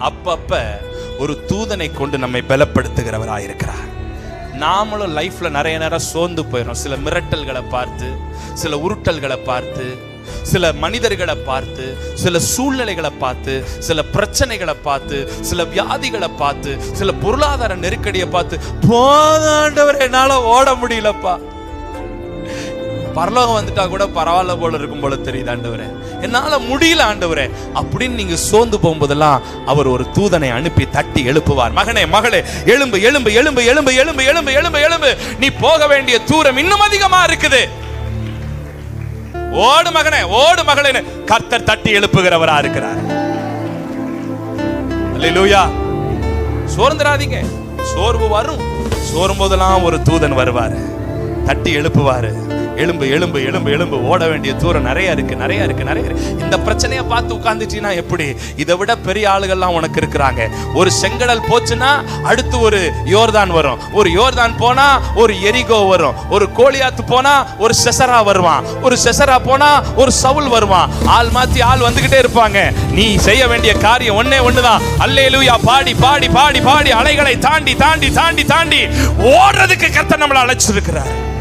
அப்பப்ப ஒரு தூதனை கொண்டு நம்மை பலப்படுத்துகிறவராயிருக்கிறார். நாமளும் லைஃப்ல நிறைய நேரம் சோர்ந்து போயிடும் சில மிரட்டல்களை பார்த்து சில உருட்டல்களை பார்த்து சில மனிதர்களை பார்த்து சில சூழ்நிலைகளை பார்த்து சில பிரச்சனைகளை பார்த்து சில வியாதிகளை பார்த்து சில பொருளாதார நெருக்கடியை பார்த்து போதாண்டவர் என்னால ஓட முடியலப்பா. பரலோகம் வந்துட்டா கூட பரவாயில்ல போல இருக்கும் போல தெரியுது ஆண்டவரே. என்னால முடியல ஆண்டவரே. அப்படின்னு நீங்க சோர்ந்து போகும்போதெல்லாம் அவர் ஒரு தூதனை அனுப்பி தட்டி எழுப்புவார். மகனே மகளே எழும்பு எழும்பு எழும்பு எழும்பு எழும்பு எழும்பு எழும்பு எழும்பு. நீ போக வேண்டிய தூரம் இன்னும் அதிகமா இருக்குது. ஓடு மகனே ஓடு மகளே கர்த்தர் தட்டி எழுப்புகிறவரா இருக்கிறார். அல்லேலூயா. சோர்ந்துராதீங்க சோர்வு வரும். சோரும் போதெல்லாம் ஒரு தூதன் வருவாரு. தட்டி எழுப்புவாரு. எலும்பு எலும்பு எலும்பு எலும்பு. ஓட வேண்டிய தூரம் நிறைய இருக்கு நிறைய இருக்கு நிறைய இருக்கு. இந்த பிரச்சனையை பார்த்து உட்காந்துட்டீங்கன்னா எப்படி? இதை விட பெரிய ஆளுகள்லாம் உனக்கு இருக்கிறாங்க. ஒரு செங்கடல் போச்சுன்னா அடுத்து ஒரு யோர்தான் வரும். ஒரு யோர்தான் போனா ஒரு எரிகோ வரும். ஒரு கோழியாத்து போனா ஒரு செசரா வருவான். ஒரு செசரா போனா ஒரு சவுல் வருவான். ஆள் மாத்தி ஆள் வந்துகிட்டே இருப்பாங்க. நீ செய்ய வேண்டிய காரியம் ஒன்னே ஒண்ணுதான். அல்லேலூயா பாடி பாடி பாடி பாடி. அலைகளை தாண்டி தாண்டி தாண்டி தாண்டி. ஓடுறதுக்கு கர்த்தர் நம்மளை அழைச்சிருக்கிறார்.